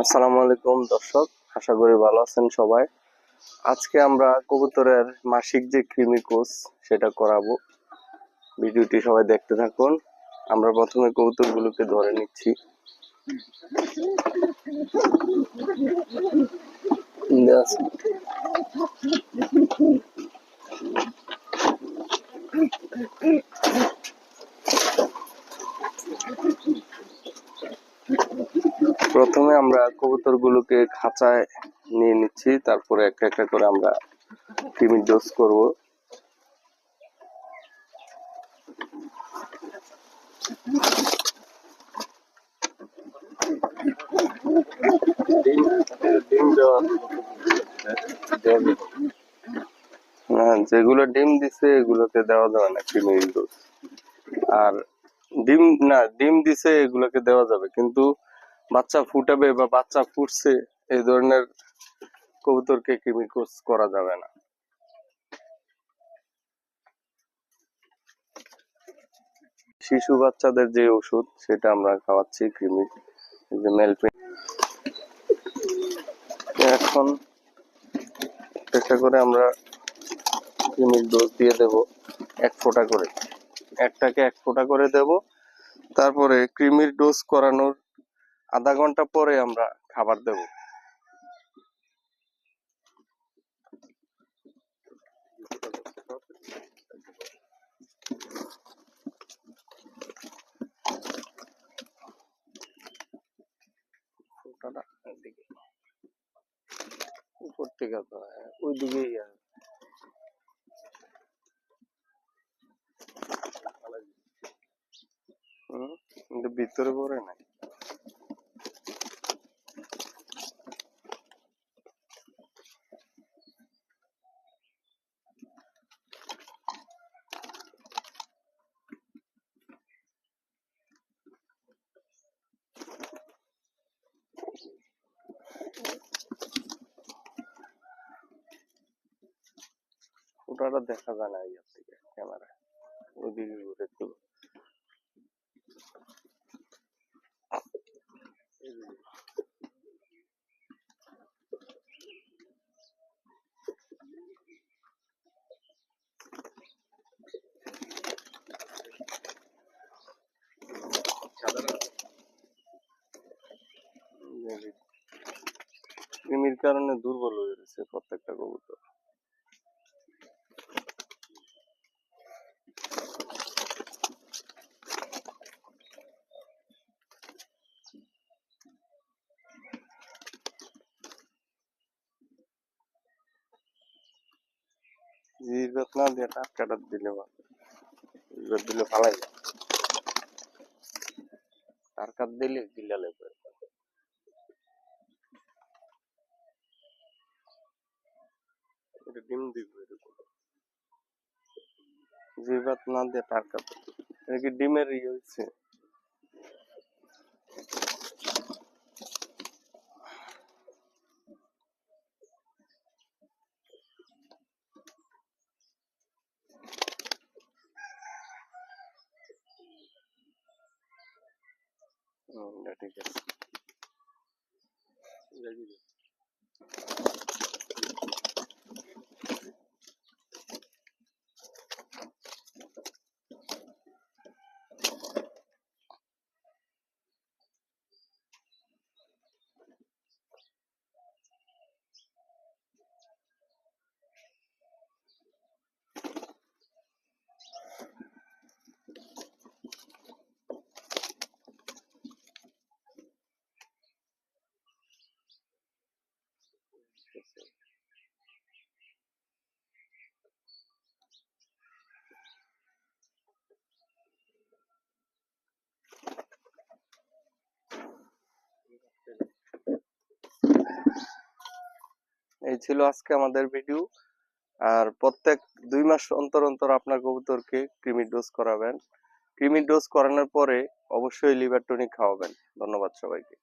আসসালামু আলাইকুম, দর্শক। আশা করি ভালো আছেন সবাই। আজকে আমরা কবুতরের মাসিক যে কৃমি কোর্স সেটা করাবো। ভিডিওটি সবাই দেখতে থাকুন। আমরা প্রথমে কবুতরগুলোকে ধরে নিচ্ছি। Yes. প্রথমে আমরা কবুতরগুলোকে খাঁচায় নিয়ে নিচ্ছি, তারপরে একটা একটা করে আমরা কৃমির ডোজ করব। যেগুলো ডিম দিছে, এগুলোকে দেওয়া যাবে না কৃমির ডোজ আর ডিম, না, ডিম দিছে, এগুলোকে দেওয়া যাবে। কিন্তু বাচ্চা ফুটাবে বা বাচ্চা ফুটছে, এই ধরনের কবুতরকে কৃমি করা যাবে না। শিশু বাচ্চাদের যে ওষুধ, সেটা আমরা খাওয়াচ্ছি কৃমি এখন চেষ্টা করে আমরা কৃমির ডোজ দিয়ে দেব এক ফোঁটা করে। একটাকে এক ফোঁটা করে দেব, তারপরে কৃমির ডোজ করানোর আধা ঘণ্টা পরে আমরা খাবার দেব। হ্যাঁ, ভিতরে পড়ে নাই ফোটাটা দেখা যায় না ইয়ার থেকে ক্যামেরায় ওইদিকে ঘুরে কৃমির কারণে দুর্বল হয়ে গেছে প্রত্যেকটা কবুতর। জিরবাত না দিলে ভালো। জিরবাত দিলে দিলে পরে। এটা ডিম দিব এরকম জিরবাত না দিয়ে টাটকাত এটা কি ডিমের ইয়ে হচ্ছে হুম, এটা ঠিক আছে এই ছিল আজকে আমাদের ভিডিও আর প্রত্যেক দুই মাস অন্তর অন্তর আপনার কবুতরকে ক্রিমির ডোজ করাবেন। ক্রিমির ডোজ করানোর পরে অবশ্যই লিভার টনিক খাওয়াবেন। ধন্যবাদ সবাইকে।